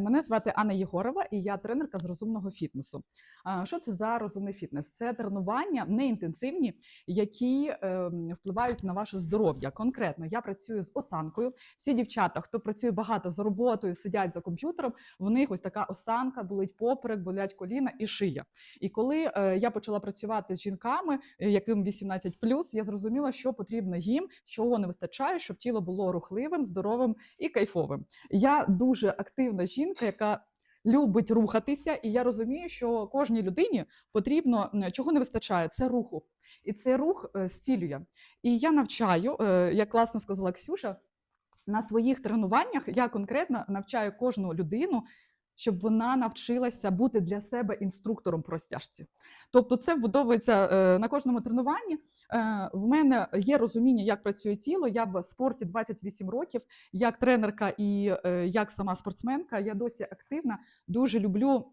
Мене звати Анна Єгорова, і я тренерка з розумного фітнесу. Що це за розумний фітнес? Це тренування неінтенсивні, які е, впливають на ваше здоров'я. Конкретно я працюю з осанкою. Всі дівчата, хто працює багато за роботою, сидять за комп'ютером. В них ось така осанка, болить поперек, болять коліна і шия. І коли е, я почала працювати з жінками, е, яким 18+, я зрозуміла, що потрібно їм, чого не вистачає, щоб тіло було рухливим, здоровим і кайфовим. Я дуже активна жінка, яка любить рухатися, і я розумію, що кожній людині потрібно чого не вистачає, це руху. І цей рух е, зцілює. І я навчаю, е, як класно сказала Ксюша, на своїх тренуваннях я конкретно навчаю кожну людину. Щоб вона навчилася бути для себе інструктором по розтяжці. Тобто, це вбудовується е, на кожному тренуванні. Е, в мене є розуміння, як працює тіло. Я в спорті 28 років, як тренерка і е, як сама спортсменка. Я досі активна. Дуже люблю.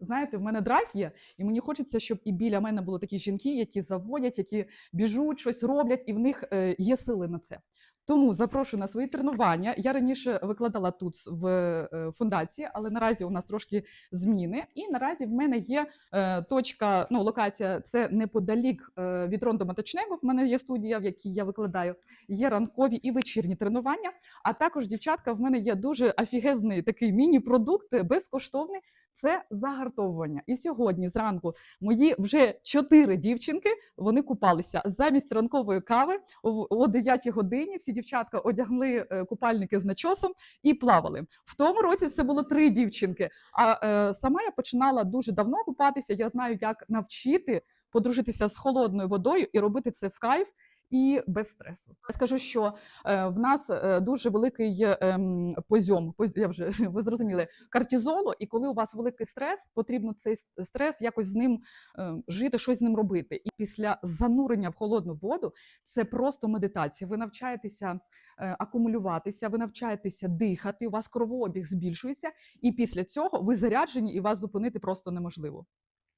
Знаєте, в мене драйв є, і мені хочеться, щоб і біля мене були такі жінки, які заводять, які біжуть, щось роблять, і в них є сили на це. Тому запрошую на свої тренування. Я раніше викладала тут в е, фундації, але наразі у нас трошки зміни. І наразі в мене є е, точка, ну локація це неподалік е, від Рондо Маточнего. В мене є студія, в якій я викладаю. Є ранкові і вечірні тренування. А також, дівчатка, в мене є дуже офігезний такий міні-продукт, безкоштовний. Це загартовування. І сьогодні зранку мої вже чотири дівчинки вони купалися замість ранкової кави о о 9 годині. Всі дівчатка одягли е, купальники з начосом і плавали. В тому році це було три дівчинки. А е, сама я починала дуже давно купатися. Я знаю, як навчити подружитися з холодною водою і робити це в кайф. І без стресу. Я скажу, що е, в нас е, дуже великий ем, позьом, поз- я вже ви зрозуміли, кортизолу, і коли у вас великий стрес, потрібно цей стрес якось з ним е, жити, щось з ним робити. І після занурення в холодну воду це просто медитація. Ви навчаєтеся е, акумулюватися, ви навчаєтеся дихати, у вас кровообіг збільшується, і після цього ви заряджені, і вас зупинити просто неможливо.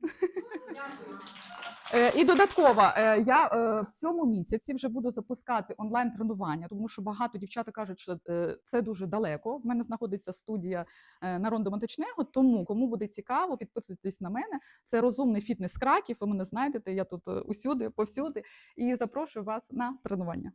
Е, І додатково, е, я е, в цьому місяці вже буду запускати онлайн тренування, тому що багато дівчата кажуть, що е, це дуже далеко. В мене знаходиться студія е, на Тому кому буде цікаво, підписуйтесь на мене. Це розумний фітнес краків. Ви мене знайдете. Я тут е, усюди, повсюди, і запрошую вас на тренування.